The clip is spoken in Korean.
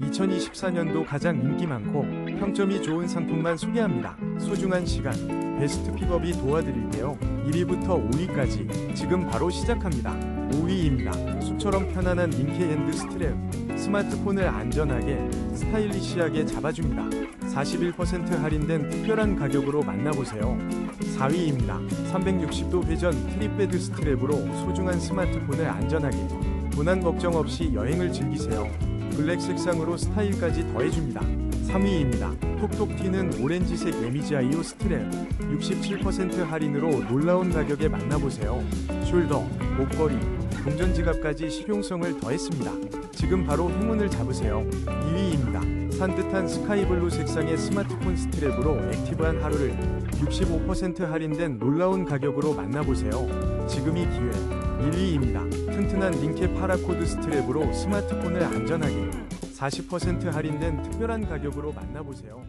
2024년도 가장 인기 많고 평점이 좋은 상품만 소개합니다. 소중한 시간, 베스트 픽업이 도와드릴게요. 1위부터 5위까지 지금 바로 시작합니다. 5위입니다. 숲처럼 편안한 링케 핸드 스트랩. 스마트폰을 안전하게, 스타일리시하게 잡아줍니다. 41% 할인된 특별한 가격으로 만나보세요. 4위입니다. 360도 회전 트립베드 스트랩으로 소중한 스마트폰을 안전하게, 도난 걱정 없이 여행을 즐기세요. 블랙 색상으로 스타일까지 더해줍니다. 3위입니다. 톡톡 튀는 오렌지색 에미지 아이오 스트랩 67% 할인으로 놀라운 가격에 만나보세요. 숄더, 목걸이, 동전 지갑까지 실용성을 더했습니다. 지금 바로 행운을 잡으세요. 2위입니다. 산뜻한 스카이블루 색상의 스마트폰 스트랩으로 액티브한 하루를 65% 할인된 놀라운 가격으로 만나보세요. 지금이 기회. 1위입니다. 튼튼한 링케 파라코드 스트랩으로 스마트폰을 안전하게 40% 할인된 특별한 가격으로 만나보세요.